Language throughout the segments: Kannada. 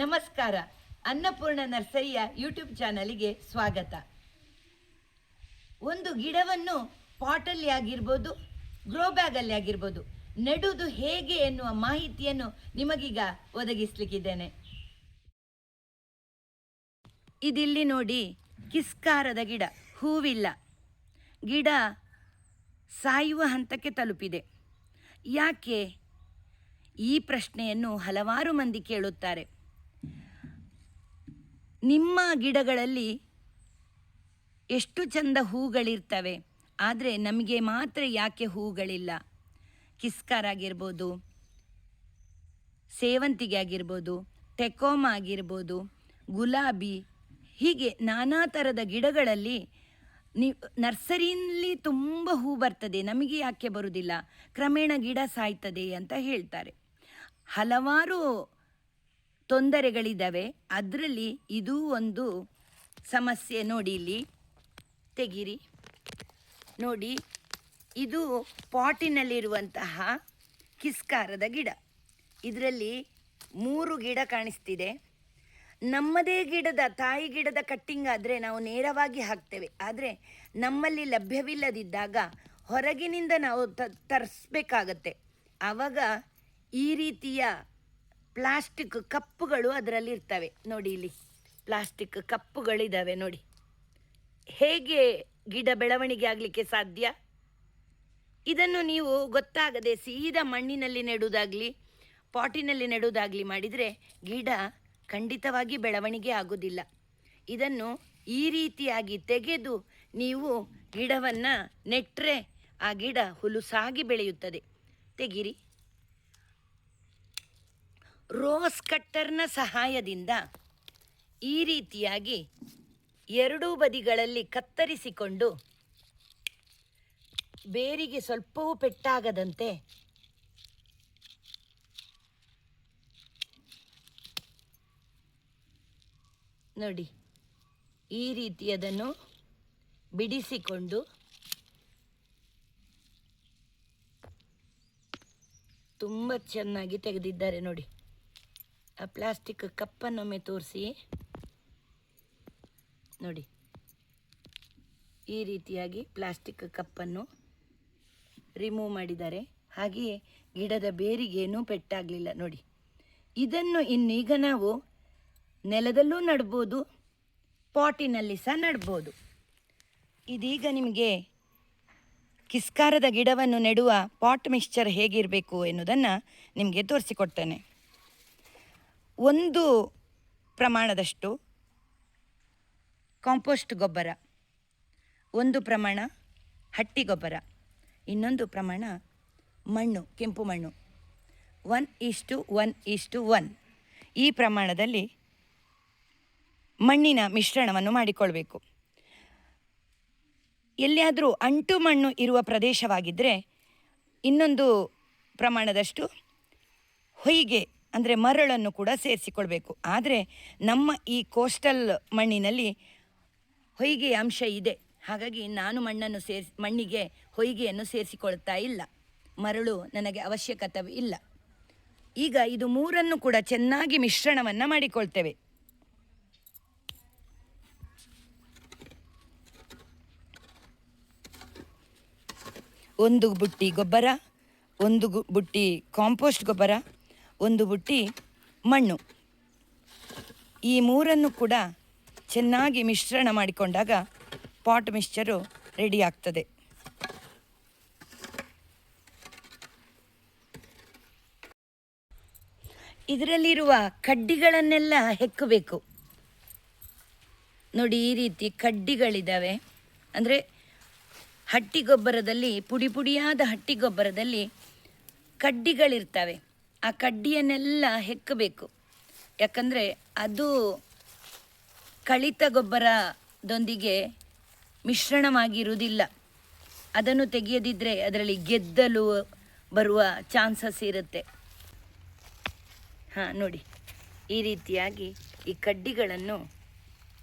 ನಮಸ್ಕಾರ. ಅನ್ನಪೂರ್ಣ ನರ್ಸರಿಯ ಯೂಟ್ಯೂಬ್ ಚಾನಲಿಗೆ ಸ್ವಾಗತ. ಒಂದು ಗಿಡವನ್ನು ಪಾಟಲ್ಲಿ ಆಗಿರ್ಬೋದು ಗ್ರೋ ಬ್ಯಾಗಲ್ಲಿ ಆಗಿರ್ಬೋದು, ನೆಡುವುದು ಹೇಗೆ ಎನ್ನುವ ಮಾಹಿತಿಯನ್ನು ನಿಮಗೀಗ ಒದಗಿಸ್ಲಿಕ್ಕಿದ್ದೇನೆ. ಇದಿಲ್ಲಿ ನೋಡಿ, ಕಿಸ್ಕಾರದ ಗಿಡ, ಹೂವಿಲ್ಲ. ಗಿಡ ಸಾಯುವ ಹಂತಕ್ಕೆ ತಲುಪಿದೆ. ಯಾಕೆ? ಈ ಪ್ರಶ್ನೆಯನ್ನು ಹಲವಾರು ಮಂದಿ ಕೇಳುತ್ತಾರೆ. ನಿಮ್ಮ ಗಿಡಗಳಲ್ಲಿ ಎಷ್ಟು ಚಂದ ಹೂಗಳಿರ್ತವೆ, ಆದರೆ ನಮಗೆ ಮಾತ್ರ ಯಾಕೆ ಹೂಗಳಿಲ್ಲ? ಕಿಸ್ಕಾರ್ ಆಗಿರ್ಬೋದು, ಸೇವಂತಿಗೆ ಆಗಿರ್ಬೋದು ಟೆಕೋಮ ಆಗಿರ್ಬೋದು, ಗುಲಾಬಿ, ಹೀಗೆ ನಾನಾ ಥರದ ಗಿಡಗಳಲ್ಲಿ ನಿ ನರ್ಸರಿಯಲ್ಲಿ ತುಂಬ ಹೂ ಬರ್ತದೆ, ನಮಗೆ ಯಾಕೆ ಬರುವುದಿಲ್ಲ ಕ್ರಮೇಣ ಗಿಡ ಸಾಯ್ತದೆ ಅಂತ ಹೇಳ್ತಾರೆ. ಹಲವಾರು ತೊಂದರೆಗಳಿದ್ದಾವೆ. ಅದರಲ್ಲಿ ಇದೂ ಒಂದು ಸಮಸ್ಯೆ ನೋಡಿ ಇಲ್ಲಿ. ತೆಗಿರಿ. ನೋಡಿ, ಇದು ಪಾಟಿನಲ್ಲಿರುವಂತಹ ಕಿಸ್ಕಾರದ ಗಿಡ. ಇದರಲ್ಲಿ ಮೂರು ಗಿಡ ಕಾಣಿಸ್ತಿದೆ. ನಮ್ಮದೇ ಗಿಡದ, ತಾಯಿ ಗಿಡದ ಕಟ್ಟಿಂಗ್ ಆದರೆ ನಾವು ನೇರವಾಗಿ ಹಾಕ್ತೇವೆ. ಆದರೆ ನಮ್ಮಲ್ಲಿ ಲಭ್ಯವಿಲ್ಲದಿದ್ದಾಗ ಹೊರಗಿನಿಂದ ನಾವು ತ, ತರಿಸ್ಬೇಕಾಗತ್ತೆ. ಆವಾಗ ಈ ರೀತಿಯ ಪ್ಲಾಸ್ಟಿಕ್ ಕಪ್ಪುಗಳು ಅದರಲ್ಲಿ ಇರ್ತವೆ. ನೋಡಿ ಇಲ್ಲಿ ಪ್ಲಾಸ್ಟಿಕ್ ಕಪ್ಪುಗಳಿದ್ದಾವೆ ನೋಡಿ. ಹೇಗೆ ಗಿಡ ಬೆಳವಣಿಗೆ ಆಗಲಿಕ್ಕೆ ಸಾಧ್ಯ? ಇದನ್ನು ನೀವು ಗೊತ್ತಾಗದೆ ಸೀದಾ ಮಣ್ಣಿನಲ್ಲಿ ನೆಡುವುದಾಗಲಿ ಪಾಟಿನಲ್ಲಿ ನೆಡುವುದಾಗಲಿ ಮಾಡಿದರೆ ಗಿಡ ಖಂಡಿತವಾಗಿ ಬೆಳವಣಿಗೆ ಆಗೋದಿಲ್ಲ. ಇದನ್ನು ಈ ರೀತಿಯಾಗಿ ತೆಗೆದು ನೀವು ಗಿಡವನ್ನು ನೆಟ್ಟರೆ ಆ ಗಿಡ ಹುಲುಸಾಗಿ ಬೆಳೆಯುತ್ತದೆ. ತೆಗಿರಿ. ರೋಸ್ ಕಟ್ಟರ್ನ ಸಹಾಯದಿಂದ ಈ ರೀತಿಯಾಗಿ ಎರಡೂ ಬದಿಗಳಲ್ಲಿ ಕತ್ತರಿಸಿಕೊಂಡು ಬೇರಿಗೆ ಸ್ವಲ್ಪವೂ ಪೆಟ್ಟಾಗದಂತೆ ನೋಡಿ, ಈ ರೀತಿ ಅದನ್ನು ಬಿಡಿಸಿಕೊಂಡು ತುಂಬ ಚೆನ್ನಾಗಿ ತೆಗೆದಿದ್ದಾರೆ ನೋಡಿ. ಪ್ಲಾಸ್ಟಿಕ್ ಕಪ್ಪನ್ನೊಮ್ಮೆ ತೋರಿಸಿ. ನೋಡಿ. ಈ ರೀತಿಯಾಗಿ ಪ್ಲಾಸ್ಟಿಕ್ ಕಪ್ಪನ್ನು ರಿಮೂವ್ ಮಾಡಿದ್ದಾರೆ. ಹಾಗೆಯೇ ಗಿಡದ ಬೇರಿಗೇನೂ ಪೆಟ್ಟಾಗಲಿಲ್ಲ. ನೋಡಿ. ಇದನ್ನು ಇನ್ನೀಗ ನಾವು ನೆಲದಲ್ಲೂ ನಡ್ಬೋದು, ಪಾಟಿನಲ್ಲಿ ಸಹ ನಡ್ಬೋದು. ಇದೀಗ ನಿಮಗೆ ಕಿಸ್ಕಾರದ ಗಿಡವನ್ನು ನೆಡುವ ಪಾಟ್ ಮಿಕ್ಸ್ಚರ್ ಹೇಗಿರಬೇಕು ಎನ್ನುವುದನ್ನು ನಿಮಗೆ ತೋರಿಸಿಕೊಡ್ತೇನೆ. ಒಂದು ಪ್ರಮಾಣದಷ್ಟು ಕಾಂಪೋಸ್ಟ್ ಗೊಬ್ಬರ, ಒಂದು ಪ್ರಮಾಣ ಹಟ್ಟಿ ಗೊಬ್ಬರ, ಇನ್ನೊಂದು ಪ್ರಮಾಣ ಮಣ್ಣು, ಕೆಂಪು ಮಣ್ಣು. One is to one is to one. ಈ ಪ್ರಮಾಣದಲ್ಲಿ ಮಣ್ಣಿನ ಮಿಶ್ರಣವನ್ನು ಮಾಡಿಕೊಳ್ಬೇಕು. ಎಲ್ಲಿಯಾದರೂ ಅಂಟು ಮಣ್ಣು ಇರುವ ಪ್ರದೇಶವಾಗಿದ್ದರೆ ಇನ್ನೊಂದು ಪ್ರಮಾಣದಷ್ಟು ಹೊಯ್ಗೆ ಅಂದರೆ ಮರಳನ್ನು ಕೂಡ ಸೇರಿಸಿಕೊಳ್ಬೇಕು. ಆದರೆ ನಮ್ಮ ಈ ಕೋಸ್ಟಲ್ ಮಣ್ಣಿನಲ್ಲಿ ಹೊಯ್ಗೆ ಅಂಶ ಇದೆ. ಹಾಗಾಗಿ ನಾನು ಮಣ್ಣನ್ನು ಸೇರಿಸಿ, ಮಣ್ಣಿಗೆ ಹೊಯ್ಗೆಯನ್ನು ಸೇರಿಸಿಕೊಳ್ತಾ ಇಲ್ಲ. ಮರಳು ನನಗೆ ಅವಶ್ಯಕತೆ ಇಲ್ಲ. ಈಗ ಇದು ಮೂರನ್ನು ಕೂಡ ಚೆನ್ನಾಗಿ ಮಿಶ್ರಣವನ್ನು ಮಾಡಿಕೊಳ್ತೇವೆ. ಒಂದು ಬುಟ್ಟಿ ಗೊಬ್ಬರ, ಒಂದು ಬುಟ್ಟಿ ಕಾಂಪೋಸ್ಟ್ ಗೊಬ್ಬರ ಒಂದು ಬುಟ್ಟಿ ಮಣ್ಣು. ಈ ಮೂರನ್ನು ಕೂಡ ಚೆನ್ನಾಗಿ ಮಿಶ್ರಣ ಮಾಡಿಕೊಂಡಾಗ ಪಾಟ್ ಮಿಕ್ಸ್ಚರು ರೆಡಿ ಆಗ್ತದೆ. ಇದರಲ್ಲಿರುವ ಕಡ್ಡಿಗಳನ್ನೆಲ್ಲ ಹೆಕ್ಕಬೇಕು. ನೋಡಿ ಈ ರೀತಿ ಕಡ್ಡಿಗಳಿದ್ದಾವೆ ಅಂದರೆ ಹಟ್ಟಿ ಗೊಬ್ಬರದಲ್ಲಿ ಪುಡಿ ಪುಡಿಯಾದ ಹಟ್ಟಿ ಗೊಬ್ಬರದಲ್ಲಿ ಕಡ್ಡಿಗಳಿರ್ತವೆ. ಆ ಕಡ್ಡಿಯನ್ನೆಲ್ಲ ಹೆಕ್ಕಬೇಕು. ಯಾಕಂದರೆ ಅದು ಕಳಿತ ಗೊಬ್ಬರದೊಂದಿಗೆ ಮಿಶ್ರಣವಾಗಿರುವುದಿಲ್ಲ. ಅದನ್ನು ತೆಗೆಯದಿದ್ದರೆ ಅದರಲ್ಲಿ ಗೆದ್ದಲು ಬರುವ ಚಾನ್ಸಸ್ ಇರುತ್ತೆ. ಹಾಂ, ನೋಡಿ. ಈ ರೀತಿಯಾಗಿ ಈ ಕಡ್ಡಿಗಳನ್ನು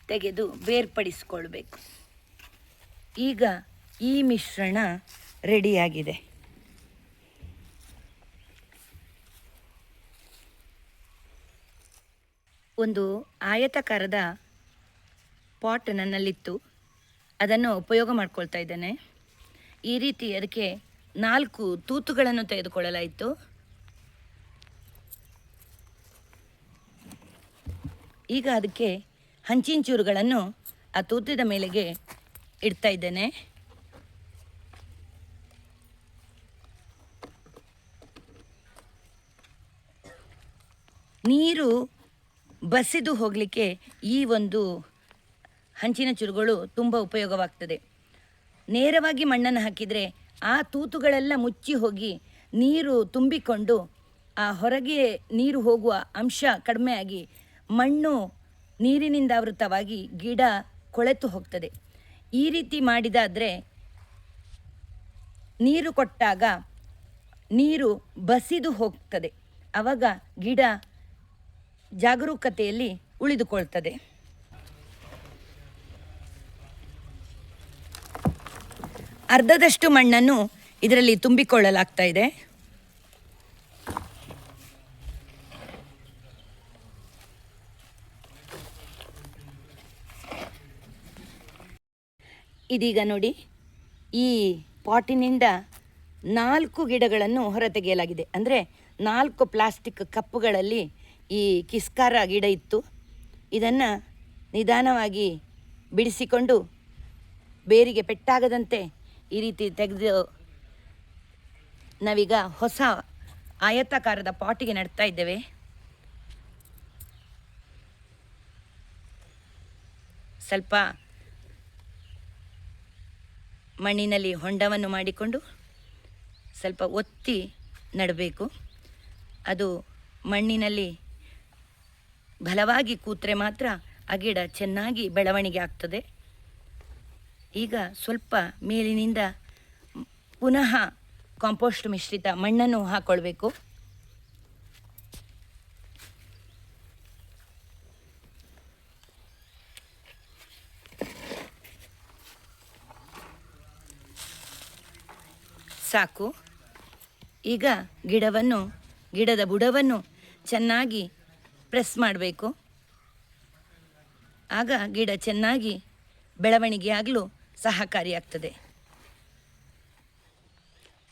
ತೆಗೆದು ಬೇರ್ಪಡಿಸಿಕೊಳ್ಬೇಕು. ಈಗ ಈ ಮಿಶ್ರಣ ರೆಡಿಯಾಗಿದೆ. ಒಂದು ಆಯತಾಕಾರದ ಪಾಟ್ ನನ್ನಲ್ಲಿತ್ತು. ಅದನ್ನು ಉಪಯೋಗ ಮಾಡ್ಕೊಳ್ತಾ ಇದ್ದೇನೆ. ಈ ರೀತಿ ಅದಕ್ಕೆ ನಾಲ್ಕು ತೂತುಗಳನ್ನು ತೆಗೆದುಕೊಳ್ಳಲಾಯಿತು. ಈಗ ಅದಕ್ಕೆ ಹಂಚಿನ ಚೂರುಗಳನ್ನು ಆ ತೂತಿದ ಮೇಲೆಗೆ ಇಡ್ತಾ ಇದ್ದೇನೆ. ನೀರು ಬಸಿದು ಹೋಗಲಿಕ್ಕೆ ಈ ಒಂದು ಹಂಚಿನ ಚುರುಗಳು ತುಂಬ ಉಪಯೋಗವಾಗ್ತದೆ. ನೇರವಾಗಿ ಮಣ್ಣನ್ನು ಹಾಕಿದರೆ ಆ ತೂತುಗಳೆಲ್ಲ ಮುಚ್ಚಿ ಹೋಗಿ ನೀರು ತುಂಬಿಕೊಂಡು ಆ ಹೊರಗೆ ನೀರು ಹೋಗುವ ಅಂಶ ಕಡಿಮೆಯಾಗಿ ಮಣ್ಣು ನೀರಿನಿಂದ ಆವೃತವಾಗಿ ಗಿಡ ಕೊಳೆತು ಹೋಗ್ತದೆ. ಈ ರೀತಿ ಮಾಡಿದಾದರೆ ನೀರು ಕೊಟ್ಟಾಗ ನೀರು ಬಸಿದು ಹೋಗ್ತದೆ. ಆವಾಗ ಗಿಡ ಜಾಗರೂಕತೆಯಲ್ಲಿ ಉಳಿದುಕೊಳ್ತದೆ. ಅರ್ಧದಷ್ಟು ಮಣ್ಣನ್ನು ಇದರಲ್ಲಿ ತುಂಬಿಕೊಳ್ಳಲಾಗ್ತಾ ಇದೆ. ಇದೀಗ ನೋಡಿ, ಈ ಪಾಟಿನಿಂದ ನಾಲ್ಕು ಗಿಡಗಳನ್ನು ಹೊರತೆಗೆಯಲಾಗಿದೆ. ಅಂದರೆ ನಾಲ್ಕು ಪ್ಲಾಸ್ಟಿಕ್ ಕಪ್ಪುಗಳಲ್ಲಿ ಈ ಕಿಸ್ಕಾರ ಗಿಡ ಇತ್ತು. ಇದನ್ನು ನಿಧಾನವಾಗಿ ಬಿಡಿಸಿಕೊಂಡು ಬೇರಿಗೆ ಪೆಟ್ಟಾಗದಂತೆ ಈ ರೀತಿ ತೆಗೆದು ನಾವೀಗ ಹೊಸ ಆಯತಾಕಾರದ ಪಾಟಿಗೆ ನಡ್ತಾ ಇದ್ದೇವೆ. ಸ್ವಲ್ಪ ಮಣ್ಣಿನಲ್ಲಿ ಹೊಂಡವನ್ನು ಮಾಡಿಕೊಂಡು ಸ್ವಲ್ಪ ಒತ್ತಿ ನಡಬೇಕು. ಅದು ಮಣ್ಣಿನಲ್ಲಿ ಬಲವಾಗಿ ಕೂತ್ರೆ ಮಾತ್ರ ಆ ಗಿಡ ಚೆನ್ನಾಗಿ ಬೆಳವಣಿಗೆ ಆಗ್ತದೆ. ಈಗ ಸ್ವಲ್ಪ ಮೇಲಿನಿಂದ ಪುನಃ ಕಾಂಪೋಸ್ಟ್ ಮಿಶ್ರಿತ ಮಣ್ಣನ್ನು ಹಾಕ್ಕೊಳ್ಬೇಕು ಸಾಕು. ಈಗ ಗಿಡವನ್ನು, ಗಿಡದ ಬುಡವನ್ನು ಚೆನ್ನಾಗಿ ಪ್ರೆಸ್ ಮಾಡಬೇಕು. ಆಗ ಗಿಡ ಚೆನ್ನಾಗಿ ಬೆಳವಣಿಗೆ ಆಗಲು ಸಹಕಾರಿಯಾಗ್ತದೆ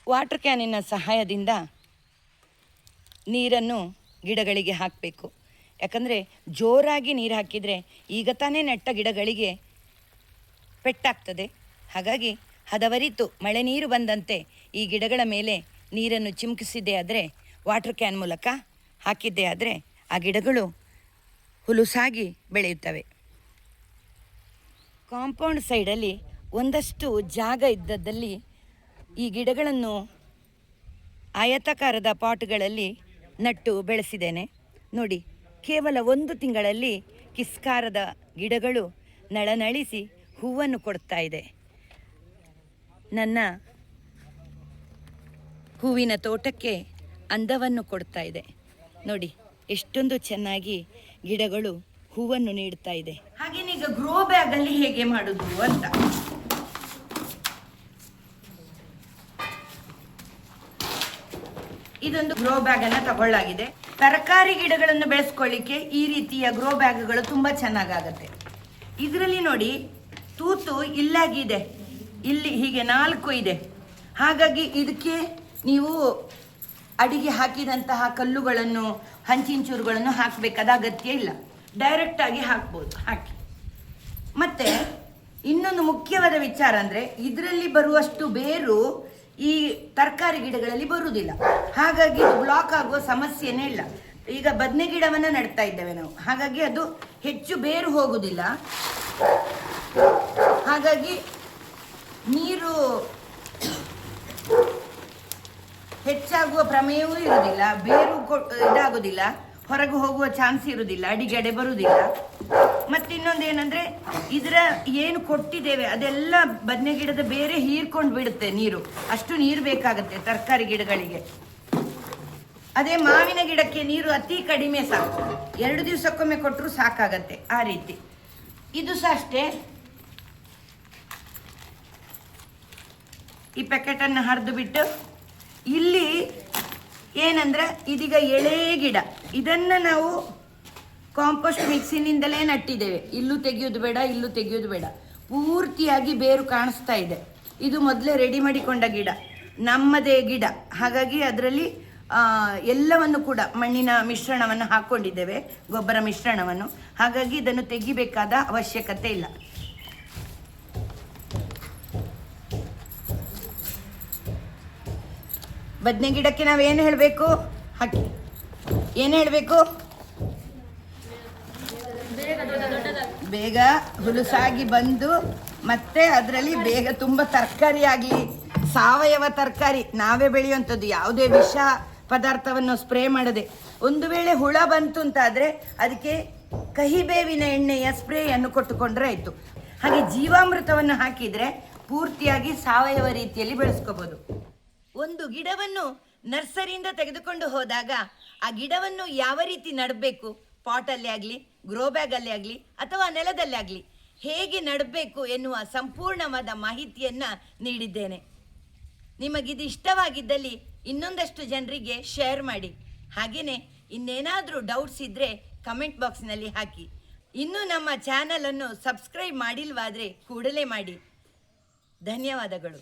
ವಾಟರ್ ಕ್ಯಾನಿನ ಸಹಾಯದಿಂದ ನೀರನ್ನು ಗಿಡಗಳಿಗೆ ಹಾಕಬೇಕು. ಯಾಕಂದರೆ ಜೋರಾಗಿ ನೀರು ಹಾಕಿದರೆ ಈಗ ತಾನೇ ನೆಟ್ಟ ಗಿಡಗಳಿಗೆ ಪೆಟ್ಟಾಗ್ತದೆ. ಹಾಗಾಗಿ ಹದವರಿತು ಮಳೆ ನೀರು ಬಂದಂತೆ ಈ ಗಿಡಗಳ ಮೇಲೆ ನೀರನ್ನು ಚಿಮುಕಿಸಿದ್ದೇ ಆದರೆ, ವಾಟರ್ ಕ್ಯಾನ್ ಮೂಲಕ ಹಾಕಿದ್ದೇ ಆದರೆ ಆ ಗಿಡಗಳು ಹುಲುಸಾಗಿ ಬೆಳೆಯುತ್ತವೆ. ಕಾಂಪೌಂಡ್ ಸೈಡಲ್ಲಿ ಒಂದಷ್ಟು ಜಾಗ ಇದ್ದದ್ದಲ್ಲಿ ಈ ಗಿಡಗಳನ್ನು ಆಯತಾಕಾರದ ಪಾಟ್ಗಳಲ್ಲಿ ನಟ್ಟು ಬೆಳೆಸಿದ್ದೇನೆ. ನೋಡಿ, ಕೇವಲ ಒಂದು ತಿಂಗಳಲ್ಲಿ ಕಿಸ್ಕಾರದ ಗಿಡಗಳು ನಳನಳಿಸಿ ಹೂವನ್ನು ಕೊಡ್ತಾ ಇದೆ. ನನ್ನ ಹೂವಿನ ತೋಟಕ್ಕೆ ಅಂದವನ್ನು ಕೊಡ್ತಾ ಇದೆ. ನೋಡಿ ಎಷ್ಟೊಂದು ಚೆನ್ನಾಗಿ ಗಿಡಗಳು ಹೂವನ್ನು ನೀಡುತ್ತಾ ಇದೆ. ಹಾಗೇನೀಗ ಗ್ರೋ ಬ್ಯಾಗ್ ಅಲ್ಲಿ ಹೇಗೆ ಮಾಡುದು ಅಂತ. ಇದೊಂದು ಗ್ರೋ ಬ್ಯಾಗ್ ಅನ್ನ ತಗೊಳ್ಳಾಗಿದೆ. ತರಕಾರಿ ಗಿಡಗಳನ್ನು ಬೆಳೆಸ್ಕೊಳ್ಳಿಕ್ಕೆ ಈ ರೀತಿಯ ಗ್ರೋ ಬ್ಯಾಗ್ಗಳು ತುಂಬಾ ಚೆನ್ನಾಗಾಗತ್ತೆ. ಇದರಲ್ಲಿ ನೋಡಿ ತೂತು ಇಲ್ಲಾಗಿದೆ. ಇಲ್ಲಿ ಹೀಗೆ ನಾಲ್ಕು ಇದೆ. ಹಾಗಾಗಿ ಇದಕ್ಕೆ ನೀವು ಅಡಿಗೆ ಹಾಕಿದಂತಹ ಕಲ್ಲುಗಳನ್ನು ಹಂಚಿಂಚೂರುಗಳನ್ನು ಹಾಕಬೇಕಾದ ಅಗತ್ಯ ಇಲ್ಲ. ಡೈರೆಕ್ಟ್ ಆಗಿ ಹಾಕ್ಬೋದು, ಹಾಕಿ. ಮತ್ತೆ ಇನ್ನೊಂದು ಮುಖ್ಯವಾದ ವಿಚಾರ ಅಂದರೆ ಇದರಲ್ಲಿ ಬರುವಷ್ಟು ಬೇರು ಈ ತರಕಾರಿ ಗಿಡಗಳಲ್ಲಿ ಬರುವುದಿಲ್ಲ. ಹಾಗಾಗಿ ಬ್ಲಾಕ್ ಆಗುವ ಸಮಸ್ಯೆನೇ ಇಲ್ಲ. ಈಗ ಬದನೆ ಗಿಡವನ್ನು ನೆಡ್ತಾ ಇದ್ದೇವೆ ನಾವು. ಹಾಗಾಗಿ ಅದು ಹೆಚ್ಚು ಬೇರು ಹೋಗುವುದಿಲ್ಲ. ಹಾಗಾಗಿ ನೀರು ಹೆಚ್ಚಾಗುವ ಪ್ರಮೇಯವೂ ಇರುವುದಿಲ್ಲ, ಬೇರು ಇದಾಗುದಿಲ್ಲ ಹೊರಗೆ ಹೋಗುವ ಚಾನ್ಸ್ ಇರುವುದಿಲ್ಲ, ಅಡಿಗೆಡೆ ಬರುವುದಿಲ್ಲ. ಮತ್ತೆ ಇನ್ನೊಂದು ಏನಂದ್ರೆ, ಇದರ ಏನು ಕೊಟ್ಟಿದ್ದೇವೆ, ಅದೆಲ್ಲ ಬದನೆ ಗಿಡದ ಬೇರೆ ಹೀರ್ಕೊಂಡು ಬಿಡುತ್ತೆ ನೀರು. ಅಷ್ಟು ನೀರು ಬೇಕಾಗುತ್ತೆ ತರಕಾರಿ ಗಿಡಗಳಿಗೆ. ಅದೇ ಮಾವಿನ ಗಿಡಕ್ಕೆ ನೀರು ಅತಿ ಕಡಿಮೆ ಸಾಕು. ಎರಡು ದಿವಸಕ್ಕೊಮ್ಮೆ ಕೊಟ್ಟರು ಸಾಕಾಗತ್ತೆ ಆ ರೀತಿ. ಇದು ಸಹ ಅಷ್ಟೇ. ಈ ಪ್ಯಾಕೆಟನ್ನು ಹರಿದು ಬಿಟ್ಟು ಇಲ್ಲಿ ಏನಂದ್ರೆ ಇದೀಗ ಎಳೆ ಗಿಡ. ಇದನ್ನು ನಾವು ಕಾಂಪೋಸ್ಟ್ ಮಿಕ್ಸಿನಿಂದಲೇ ನಟ್ಟಿದ್ದೇವೆ. ಇಲ್ಲೂ ತೆಗೆಯೋದು ಬೇಡ, ಇಲ್ಲೂ ತೆಗೆಯೋದು ಬೇಡ. ಪೂರ್ತಿಯಾಗಿ ಬೇರು ಕಾಣಿಸ್ತಾ ಇದೆ. ಇದು ಮೊದಲೇ ರೆಡಿ ಮಾಡಿಕೊಂಡ ಗಿಡ. ನಮ್ಮದೇ ಗಿಡ. ಹಾಗಾಗಿ ಅದರಲ್ಲಿ ಎಲ್ಲವನ್ನು ಕೂಡ ಮಣ್ಣಿನ ಮಿಶ್ರಣವನ್ನು ಹಾಕ್ಕೊಂಡಿದ್ದೇವೆ ಗೊಬ್ಬರ ಮಿಶ್ರಣವನ್ನು. ಹಾಗಾಗಿ ಇದನ್ನು ತೆಗಿಬೇಕಾದ ಅವಶ್ಯಕತೆ ಇಲ್ಲ. ಬದನೆ ಗಿಡಕ್ಕೆ ನಾವು ಏನು ಹೇಳಬೇಕು? ಹಾಕಿ ಏನು ಹೇಳಬೇಕು? ಬೇಗ ಹುಲುಸಾಗಿ ಬಂದು ಮತ್ತೆ ಅದರಲ್ಲಿ ಬೇಗ ತುಂಬ ತರಕಾರಿ ಆಗಲಿ, ಸಾವಯವ ತರಕಾರಿ, ನಾವೇ ಬೆಳೆಯುವಂಥದ್ದು, ಯಾವುದೇ ವಿಷ ಪದಾರ್ಥವನ್ನು ಸ್ಪ್ರೇ ಮಾಡದೆ. ಒಂದು ವೇಳೆ ಹುಳ ಬಂತು ಅಂತಾದರೆ ಅದಕ್ಕೆ ಕಹಿಬೇವಿನ ಎಣ್ಣೆಯ ಸ್ಪ್ರೇಯನ್ನು ಕೊಟ್ಟುಕೊಂಡ್ರೆ ಆಯಿತು. ಹಾಗೆ ಜೀವಾಮೃತವನ್ನು ಹಾಕಿದರೆ ಪೂರ್ತಿಯಾಗಿ ಸಾವಯವ ರೀತಿಯಲ್ಲಿ ಬೆಳೆಸ್ಕೋಬೋದು. ಒಂದು ಗಿಡವನ್ನು ನರ್ಸರಿಯಿಂದ ತೆಗೆದುಕೊಂಡು ಹೋದಾಗ ಆ ಗಿಡವನ್ನು ಯಾವ ರೀತಿ ನಡಬೇಕು? ಪಾಟಲ್ಲಿ ಆಗಲಿ ಗ್ರೋ ಬ್ಯಾಗಲ್ಲಿ ಆಗಲಿ, ಅಥವಾ ನೆಲದಲ್ಲಿ ಆಗಲಿ, ಹೇಗೆ ನಡಬೇಕು ಎನ್ನುವ ಸಂಪೂರ್ಣವಾದ ಮಾಹಿತಿಯನ್ನು ನೀಡಿದ್ದೇನೆ. ನಿಮಗಿದು ಇಷ್ಟವಾಗಿದ್ದಲ್ಲಿ ಇನ್ನೊಂದಷ್ಟು ಜನರಿಗೆ ಶೇರ್ ಮಾಡಿ. ಹಾಗೆಯೇ ಇನ್ನೇನಾದರೂ ಡೌಟ್ಸ್ ಇದ್ದರೆ ಕಮೆಂಟ್ ಬಾಕ್ಸ್ನಲ್ಲಿ ಹಾಕಿ. ಇನ್ನೂ ನಮ್ಮ ಚಾನಲನ್ನು ಸಬ್ಸ್ಕ್ರೈಬ್ ಮಾಡಿಲ್ವಾದರೆ ಕೂಡಲೇ ಮಾಡಿ. ಧನ್ಯವಾದಗಳು.